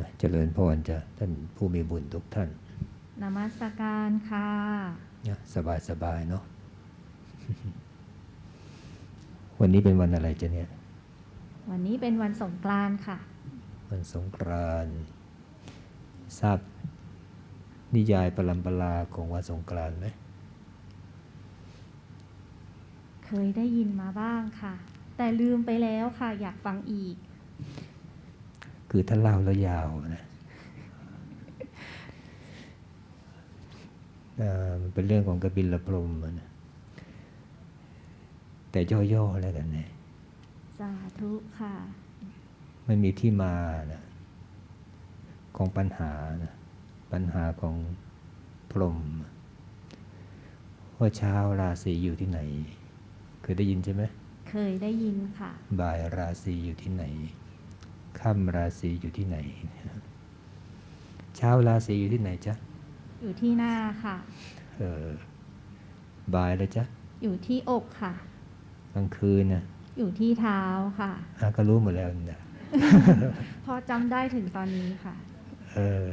อะเจริญพรจะท่านผู้มีบุญทุกท่าน นมัสการค่ะนะสบายสบายเนาะวันนี้เป็นวันอะไรจะเนี่ย วันนี้เป็นวันสงกรานต์ค่ะ วันสงกรานต์ทราบนิยายปรัมปราของวันสงกรานต์ไหมเคยได้ยินมาบ้างค่ะ แต่ลืมไปแล้วค่ะ อยากฟังอีก คือถ้าเล่าแล้วยาวนะเอ่อมันเป็นเรื่องของกบิลพรหมอะนะแต่ย่อๆแล้วกันนะสาธุค่ะ มันมีที่มานะของปัญหานะปัญหาของพรหมว่าเช้าราศีอยู่ที่ไหน เคยได้ยินใช่ไหม เคยได้ยินค่ะ บ่ายราศีอยู่ที่ไหน ค่ำราศีอยู่ที่ไหน เช้าราศีอยู่ที่ไหนจ๊ะ อยู่ที่หน้าค่ะ เออบ่ายเลยจ๊ะ อยู่ที่อกค่ะ กลางคืนนะอยู่ที่เท้าค่ะอะก็รู้หมดแล้วนะพอจำได้ถึงตอนนี้ค่ะ เออ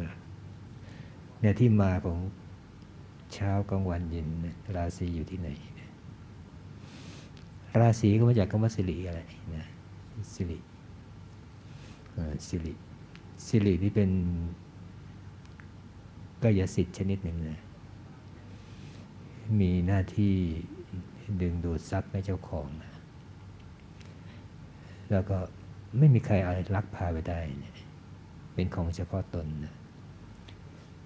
เนี่ยที่มาของเช้ากลางวันเย็นเนี่ยราศีอยู่ที่ไหนเนี่ยราศีก็มาจากคำว่าสิริอะไรนะสิริเออ สิริสิรินี่เป็นกายสิทธิ์ชนิดหนึ่งนะมีหน้าที่ดึงดูดทรัพย์ให้เจ้าของนะแล้วก็ไม่มีใครเอาลักพาไปได้เนี่ยเป็นของเฉพาะตนนะ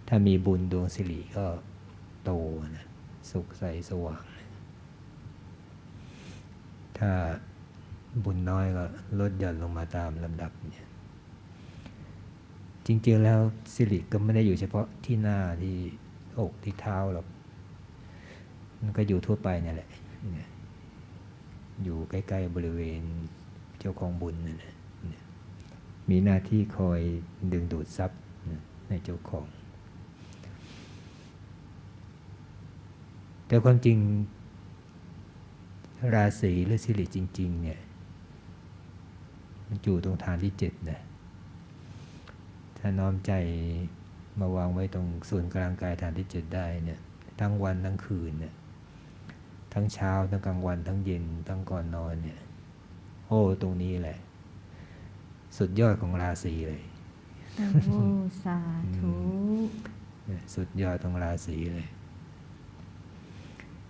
ถ้ามีบุญดวงสิริก็โตนะสุขใสสว่าง ถ้าบุญน้อยก็ลดหย่อนลงมาตามลำดับเนี่ย ริง ๆ แล้วสิริก็ไม่ได้อยู่เฉพาะที่หน้าที่อกที่เท้าหรอก มันก็อยู่ทั่วไปเนี่ยแหละ อยู่ใกล้ ๆ บริเวณเจ้าของบุญนั่นแหละมีหน้าที่คอยดึงดูดทรัพย์ในเจ้าของ แต่ความจริง ราศีหรือสิริจริง ๆ เนี่ย มันอยู่ตรงฐานที่เจ็ดนะ ถ้าน้อมใจมาวางไว้ตรงส่วนกลางกายฐานที่เจ็ดได้เนี่ยทั้งวันทั้งคืนเนี่ยทั้งเช้าทั้งกลางวันทั้งเย็นทั้งก่อนนอนเนี่ยโอ้ตรงนี้แหละ สุดยอดของราศีเลยโอ้สาธุเนี่ยสุดยอดของราศีเลย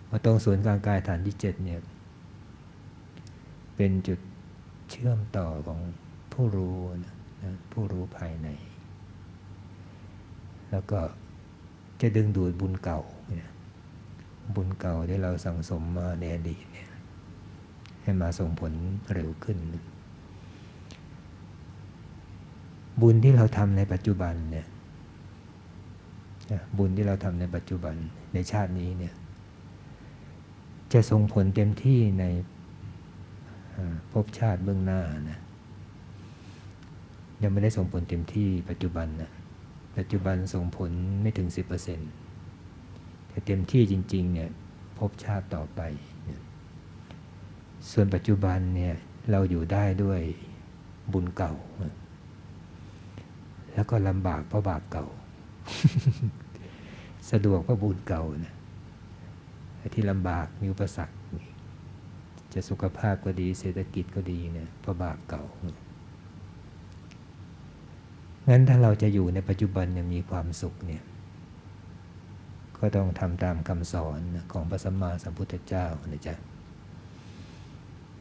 พอตรงศูนย์กลางกายฐานที่เจ็ดเนี่ย เป็นจุดเชื่อมต่อของผู้รู้นะนะผู้รู้ภายใน แล้วก็จะดึงดูดบุญเก่าเนี่ยบุญเก่าที่เราสั่งสมมาในอดีตเนี่ยให้มาส่งผลเร็วขึ้น บุญที่เราทำในปัจจุบันเนี่ยบุญที่เราทำในปัจจุบันในชาตินี้เนี่ยจะส่งผลเต็มที่ในภพชาติเบื้องหน้านะยังไม่ได้ส่งผลเต็มที่ปัจจุบันนะ ปัจจุบันส่งผลไม่ถึง 10%แต่เต็มที่จริงๆเนี่ยภพชาติต่อไป ส่วนปัจจุบันเนี่ยเราอยู่ได้ด้วยบุญเก่า แล้วก็ลำบากเพราะบาปเก่า สะดวกเพราะบุญเก่านะที่ลำบากมีอุปสรรคจะสุขภาพก็ดีเศรษฐกิจก็ดีเนี่ยเพราะบาปเก่า งั้นถ้าเราจะอยู่ในปัจจุบันเนี่ยมีความสุขเนี่ยก็ต้องทำตามคำสอนของพระสัมมาสัมพุทธเจ้านะจ๊ะ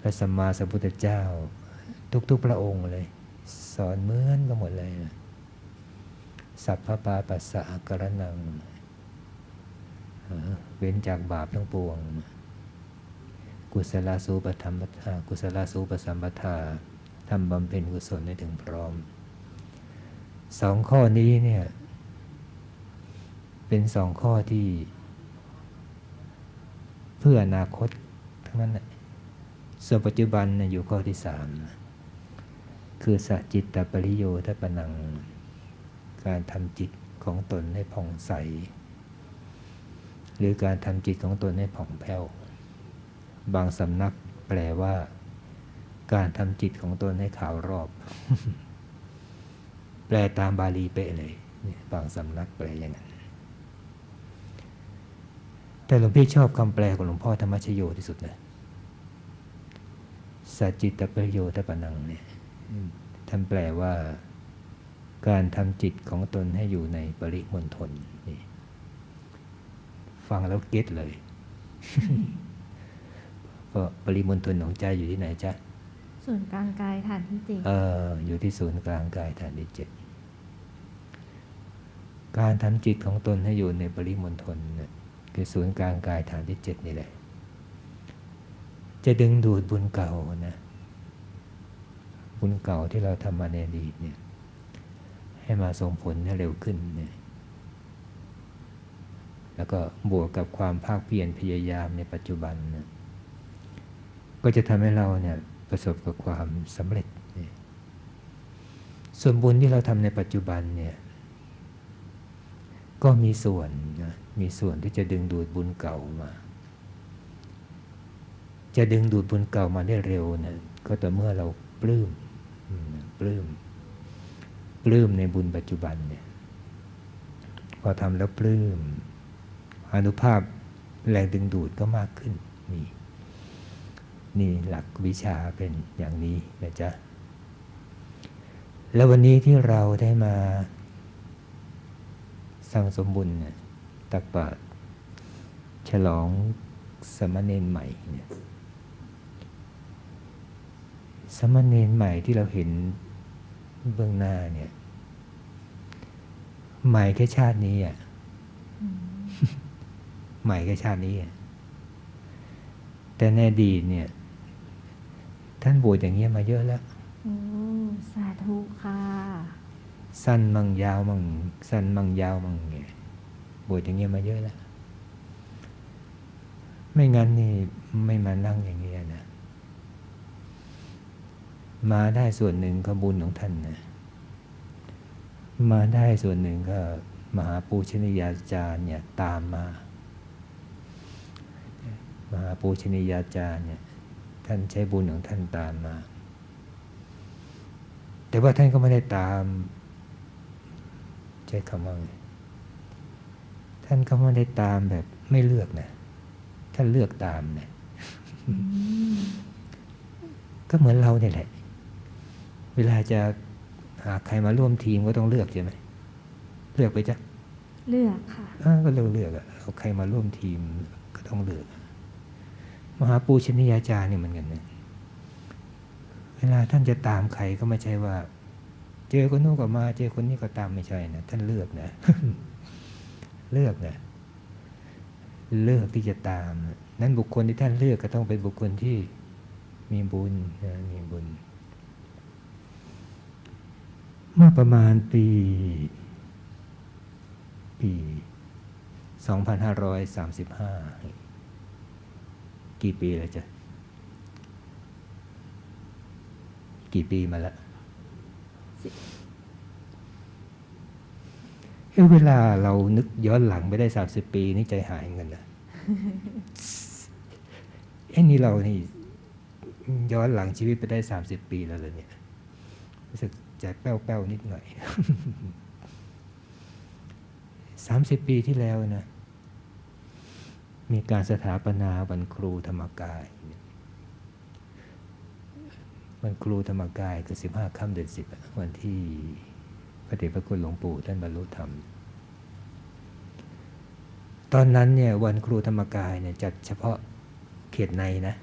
พระสัมมาสัมพุทธเจ้า ทุกๆพระองค์เลย สอนเหมือนกันหมดเลยนะสัพพปาปัสสะกรนังเว้นจากบาปทั้งปวง กุศลสูปธรรมกุศลสูปสัมปทาทำบำเพ็ญกุศลให้ถึงพร้อม สองข้อนี้เนี่ย เป็นสองข้อที่ เพื่ออนาคตทั้งนั้นแหละส่วนปัจจุบันอยู่ข้อที่สามคือสัจจิตตปริโยทปนัง การทำจิตของตนให้ผ่องใส หรือการทำจิตของตนให้ผ่องแผ้ว บางสำนักแปลว่า การทำจิตของตนให้ขาวรอบ แปลตามบาลีเป๊ะเลยเนี่ยบางสำนักแปลอย่างนั้น แต่หลวงพี่ชอบคำแปลของหลวงพ่อธรรมชโยที่สุดนะสัจจิตประโยชน์ปนังเนี่ยอืมท่านแปลว่าการทำจิตของตนให้อยู่ในปริมณฑลนี่ฟังแล้วเก็ตเลยเพราะปริมณฑลของใจอยู่ที่ไหนจ๊ะส่วนกลางกายฐานที่เจ็ดเออ อยู่ที่ศูนย์กลางกายฐานที่เจ็ด การทำจิตของตนให้อยู่ในปริมณฑลคือศูนย์กลางกายฐานที่เจ็ดนี่แหละ จะดึงดูดบุญเก่านะ บุญเก่าที่เราทำมาในอดีตเนี่ย ให้มาส่งผลให้เร็วขึ้นเนี่ยแล้วก็บวกกับความภาคเพียรพยายามในปัจจุบันนะก็จะทำให้เราเนี่ยประสบกับความสำเร็จ ส่วนบุญที่เราทำในปัจจุบันเนี่ย ก็มีส่วนนะมีส่วนที่จะดึงดูดบุญเก่ามา จะดึงดูดบุญเก่ามาได้เร็วนะก็แต่เมื่อเราปลื้มอืมปลื้มปลื้มในบุญปัจจุบันเนี่ยพอทำแล้วปลื้มอนุภาพแรงดึงดูดก็มากขึ้นนี่นี่หลักวิชาเป็นอย่างนี้นะจ๊ะ แล้ววันนี้ที่เราได้มา สั่งสมบุญเนี่ยตักบาตรฉลองสมณเณรใหม่เนี่ยสมณเณรใหม่ที่เราเห็นเบื้องหน้าเนี่ยใหม่แค่ชาตินี้อะอืมใหม่แค่ชาตินี้อะแต่ในอดีตเนี่ย ท่านบวชอย่างเงี้ยมาเยอะแล้วโอ้สาธุค่ะ สั้นมั่งยาวมั่งสั้นมั่งยาวมั่งเนี่ยบวชอย่างเงี้ยมาเยอะแล้ว ไม่งั้นนี่ไม่มานั่งอย่างเงี้ยนะ มาได้ส่วนหนึ่งก็บุญของท่านนะ มาได้ส่วนหนึ่งก็ มหาปูชนียาจารย์เนี่ยตามมา มหาปูชนียาจารย์เนี่ยท่านใช้บุญของท่านตามมา แต่ว่าท่านก็ไม่ได้ตาม ใช้คำว่าไงท่านก็ไม่ได้ตามแบบไม่เลือกนะ ท่านเลือกตามนะอืมก็เหมือนเราเนี่ยแหละ เวลาจะหาใครมาร่วมทีมก็ต้องเลือกใช่ไหมเลือกไปจ้ะเลือกค่ะอ้าวก็เลือกเลือกอะเอาใครมาร่วมทีมก็ต้องเลือก มหาปูชนียาจารย์เนี่ยเหมือนกันนะเวลาท่านจะตามใครก็ไม่ใช่ว่า เจอคนโน้นก็มา เจอคนนี้ก็ตามไม่ใช่นะท่านเลือกนะ เลือกนะเลือกที่จะตาม นั้นบุคคลที่ท่านเลือกก็ต้องเป็นบุคคลที่มีบุญนะมีบุญ เมื่อประมาณปี ปี 2535 กี่ปีแล้วจ๊ะ กี่ปีมาแล้ว เอ้ยเวลาเรานึกย้อนหลังไปได้30ปีนี่ใจหายเงินนะเอ้ยนี่เรานี่ย้อนหลังชีวิตไปได้30ปีแล้วเลยเนี่ยรู้สึกใจแป้วๆนิดหน่อยสามสิบปีที่แล้วนะมีการสถาปนาวันครูธรรมกาย วันครูธรรมกายคือสิบห้าค่ำเดือนสิบวันที่พระเดชพระคุณหลวงปู่ท่านบรรลุธรรม ตอนนั้นเนี่ยวันครูธรรมกายเนี่ยจัดเฉพาะเขตในนะ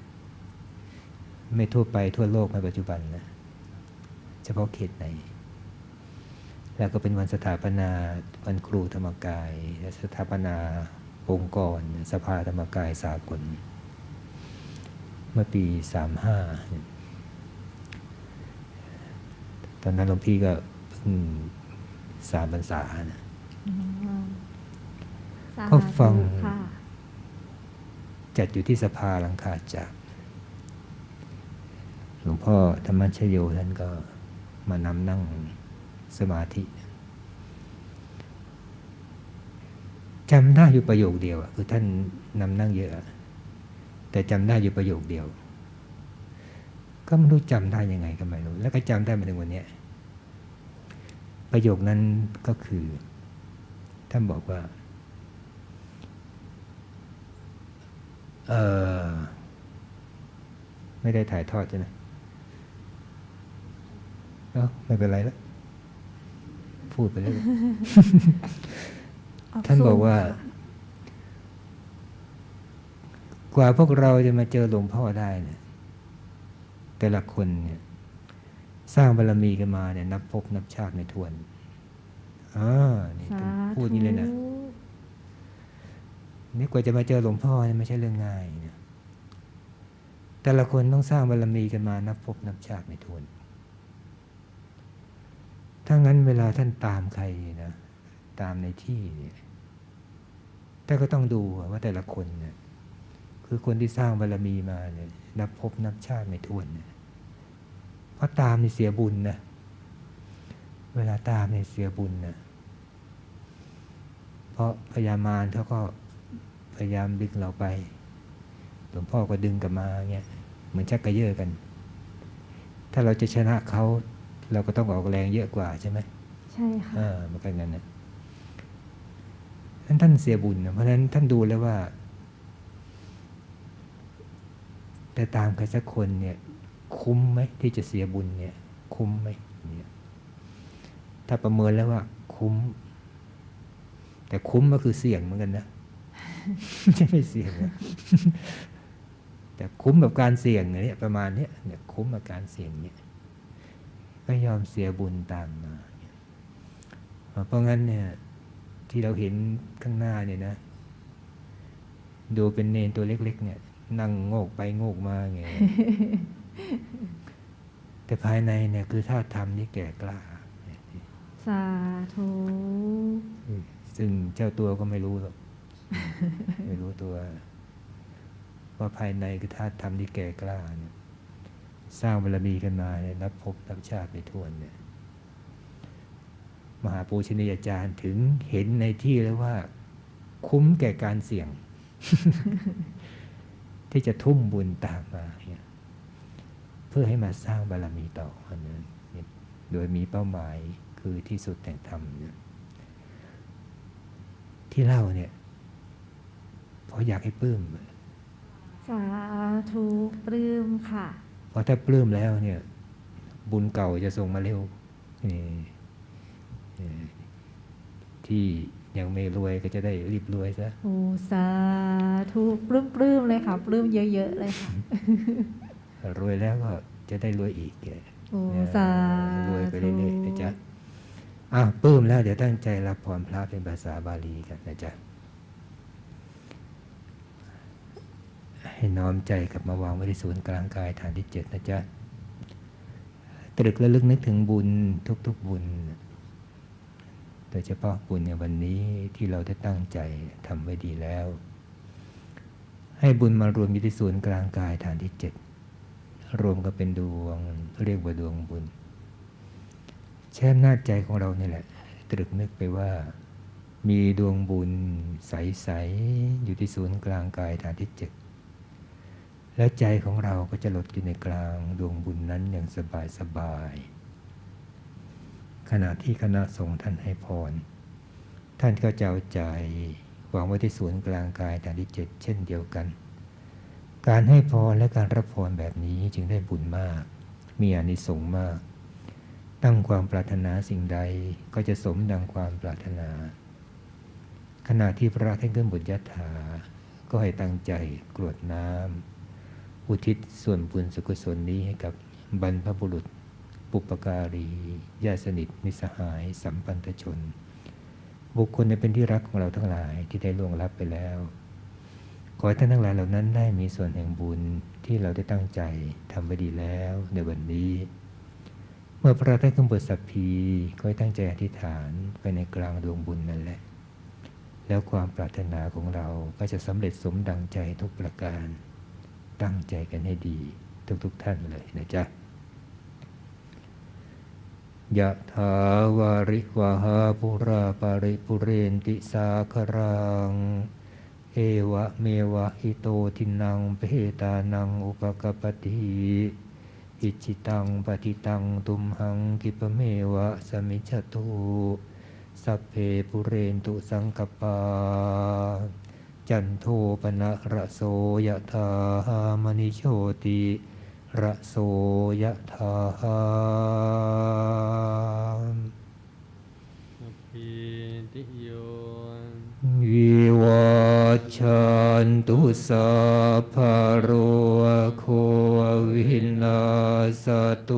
ไม่ทั่วไปทั่วโลกในปัจจุบันนะ เฉพาะเขตใน แล้วก็เป็นวันสถาปนาวันครูธรรมกาย และสถาปนาองค์กร สภาธรรมกายสากล เมื่อปีสามห้า ตอนนั้นหลวงพี่ก็เพิ่งสามพรรษานะอืมสาก็ฟังธุค่ะจัดอยู่ที่สภาหลังคาจากรหลวงพ่อธรรมชโยท่านก็มานำนั่งสมาธิจำได้อยู่ประโยคเดียวอะคือท่านนำนั่งเยอะอะ แต่จำได้อยู่ประโยคเดียว ก็ไม่รู้จำได้ยังไงก็ไม่รู้ แล้วก็จำได้มาถึงวันเนี้ยประโยคนั้นก็คือ ท่านบอกว่าเออไม่ได้ถ่ายทอดใช่ไหมเอ้าไม่เป็นไรแล้วพูดไปแล้วออกท่านสู่บอกว่าค่ะกว่าพวกเราจะมาเจอหลวงพ่อได้เนี่ย แต่ละคนเนี่ยสร้างบารมีกันมาเนี่ยนับภพนับชาติไม่ถ้วนอ่านี่สาท่านธุพูดอย่างนี้เลยนะนี่กว่าจะมาเจอหลวงพ่อเนี่ยไม่ใช่เรื่องง่ายนะแต่ละคนต้องสร้างบารมีกันมานับภพนับชาติไม่ถ้วนถ้างั้นเวลาท่านตามใครนะตามในที่เนี่ยแต่ก็ต้องดูว่าแต่ละคนเนี่ยคือคนที่สร้างบารมีมาเนี่ย นับภพนับชาติไม่ถ้วนเนี่ยเพราะตามนี่เสียบุญนะเวลาตามเนี่ยเสียบุญนะเพราะพยามารเขาก็พยายามดึงเราไปหลวงพ่อก็ดึงกลับมาเงี้ยเหมือนชักกระเยอะกัน ถ้าเราจะชนะเขาเราก็ต้องออกแรงเยอะกว่าใช่ไหมใช่ค่ะอ่ามันก็งั้นนะท่านท่านเสียบุญนะเพราะฉะนั้นท่านดูแล้วว่า แต่ตามใครสักคนเนี่ยคุ้มไหมที่จะเสียบุญเนี่ยคุ้มไหมเนี่ยถ้าประเมินแล้วว่า คุ้ม แต่คุ้มก็คือเสี่ยงเหมือนกันนะไม่ใช่ไม่เสี่ยงแต่คุ้มกับการเสี่ยงเนี่ยประมาณเนี้ยเนี่ยคุ้มกับการเสี่ยงเนี่ยก็ยอมเสียบุญตามมา เพราะงั้นเนี่ยที่เราเห็นข้างหน้าเนี่ยนะ ดูเป็นเนนตัวเล็ก ๆ เนี่ย นั่งโงกไปโงกมาไงแต่ภายในเนี่ยคือท่าทำนี่แก่กล้า สาธุซึ่งเจ้าตัวก็ไม่รู้หรอก ไม่รู้ตัว ว่าภายในคือท่าทำที่แก่กล้าเนี่ยสร้างบารมีกันมาเนี่ยนับภพนับชาติไปทวนเนี่ย มหาปูชนียาจารย์ถึงเห็นในที่แล้วว่า คุ้มแก่การเสี่ยง ที่จะทุ่มบุญตามมาเนี่ยเพื่อให้มาสร้างบารมีต่ออันนั้นเนี่ยโดยมีเป้าหมายคือที่สุดแห่งธรรมเนี่ยที่เล่าเนี่ยเพราะอยากให้ปลื้มสาธุปลื้มค่ะเพราะถ้าปลื้มแล้วเนี่ย บุญเก่าจะส่งมาเร็วนี่เอ่อที่ ยังไม่รวยก็จะได้รีบรวยซะโอ้สาธุปลื้มปลื้มเลยค่ะปลื้มเยอะๆเลยค่ะรวยแล้วก็จะได้รวยอีกแกโอ้เนี่ยสารวยไปเรื่อยๆนะจ๊ะอ้าวปลื้มแล้วเดี๋ยวตั้งใจรับพรพระเป็นภาษาบาลีกันนะจ๊ะให้น้อมใจกลับมาวางไว้ที่ศูนย์กลางกายฐานที่เจ็ดนะจ๊ะตรึกและลึกนึกถึงบุญทุกๆบุญ โดยเฉพาะบุญในวันนี้ที่เราได้ตั้งใจทำไว้ดีแล้ว ให้บุญมารวมอยู่ที่ศูนย์กลางกายฐานที่เจ็ดรวมก็เป็นดวงเรียกว่าดวงบุญ แช่หน้าใจของเราเนี่แหละ ตรึกนึกไปว่า มีดวงบุญใส ๆ อยู่ที่ศูนย์กลางกายฐานที่เจ็ดแล้วใจของเราก็จะหลดอยู่ในกลางดวงบุญนั้นอย่างสบายสบายๆ ขณะที่คณะสงฆ์ท่านให้พร ท่านก็จะเอาใจวางไว้ที่ศูนย์กลางกายฐานที่เจ็ดเช่นเดียวกัน การให้พรและการรับพรแบบนี้จึงได้บุญมาก มีอานิสงส์มาก ตั้งความปรารถนาสิ่งใดก็จะสมดังความปรารถนา ขณะที่พระท่านขึ้นบุญญาถา ก็ให้ตั้งใจกรวดน้ำอุทิศส่วนบุญสุกุศลนี้ให้กับบรรพบุรุษ ปุปการีญาติสนิทมิสหาย สัมพันธชน บุคคลในเป็นที่รักของเราทั้งหลายที่ได้ล่วงลับไปแล้ว ขอให้ท่านทั้งหลายเหล่านั้นได้มีส่วนแห่งบุญที่เราได้ตั้งใจทำไว้ดีแล้วในวันนี้ เมื่อพระได้ขึ้นบทสัพพีก็ให้ตั้งใจอธิษฐานไปในกลางดวงบุญนั่นแหละ แล้วความปรารถนาของเราก็จะสำเร็จสมดังใจทุกประการ ตั้งใจกันให้ดีทุกๆทท่านเลยนะจ๊ะ ยะถาวาริวหาปุราปาริปุเรนติสาครัง เอวะเมวะอิโตทินังเพตานังอุปกปปติอิจิตังปฏิตังตุมหังกิปเมวะสมิจฉตุสัพเพปุเรนตุสังกปา จันโทปนะระโสยะถามณิโชติ ระโสยธาสัพพิติโยวิวัชชันตุสัพพโรโควินาสตุ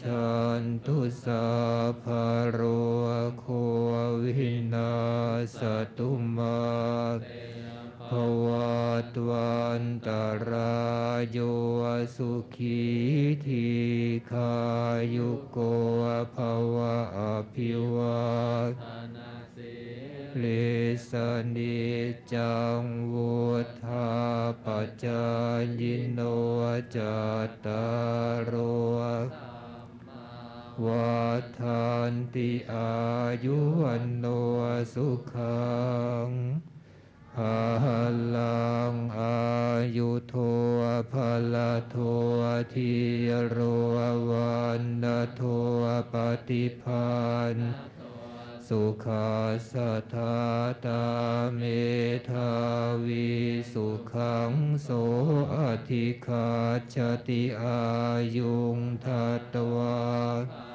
ชันตุสัพพะ สุขังภาลังอายุโทภลโททิโรวันโทปฏิพันสุขาสทาตาเมธาวิสุขังโสอธิคาชติอายุงทัตวา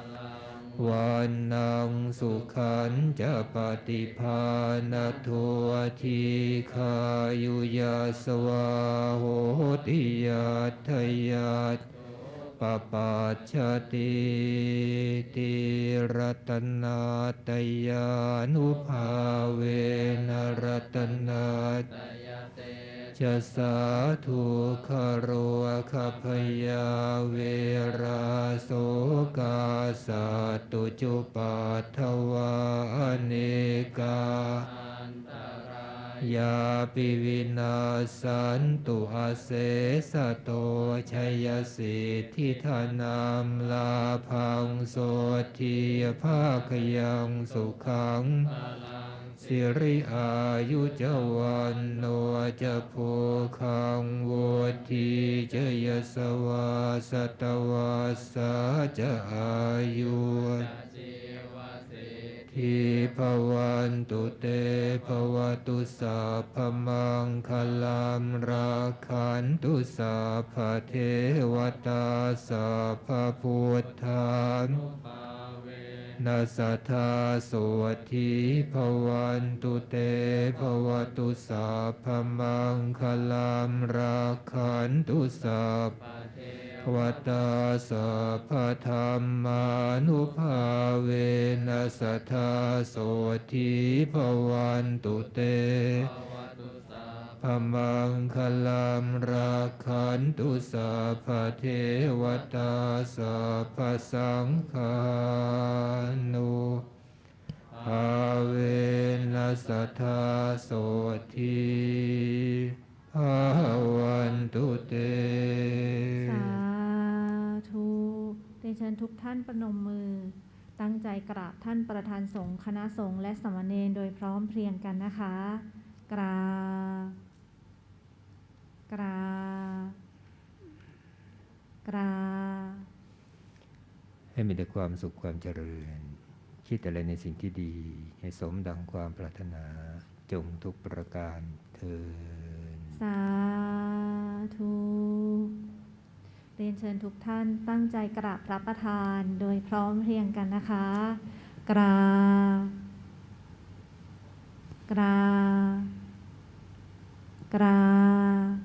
วันนังสุขันจะปฏิภาณทัวทีขายุยาสวาโหติยาทยัตปปัจจติติรัตนาตยานุภาเวนรัตนา จะสาธุคารวะคพยาเวราโสกาสัตตุจุปัทวาเนกายาปิวินาสันตุอาเสสะโตชัยสิทธิธานามลาพังโสทีภาคยังสุขัง สิริอายุจวันโนจะโพคังโวทีเจยสวาสตวาสาจะอายุทิภวันตุเตภวตุสัพมังคลัมราคันตุสัพเทวตาสัพพพุทธานนา สัทธาสวัสีภวันตุเตภวตุสัพมังคลัมราคันตุสัพวตาสัพธรรมานุภาเวนัสทธาโสทีภวันตุเต พมังคลัมราคันตุสัพเทวตาสัพสังฆานุภาเวนัสทธาโสทีภาวันตุเต สาธุเรียนเชิญทุกท่านประนมมือ ตั้งใจกราบท่านประธานสงฆ์คณะสงฆ์และสามเณรโดยพร้อมเพรียงกันนะคะ กราบ กราบกราบให้มีแต่ความสุขความเจริญ คิดอะไรในสิ่งที่ดี ให้สมดังความปรารถนาจงทุกประการเทินสาธุเรียนเชิญทุกท่านตั้งใจกราบพระประธานโดยพร้อมเพรียงกันนะคะ กราบกราบกราบ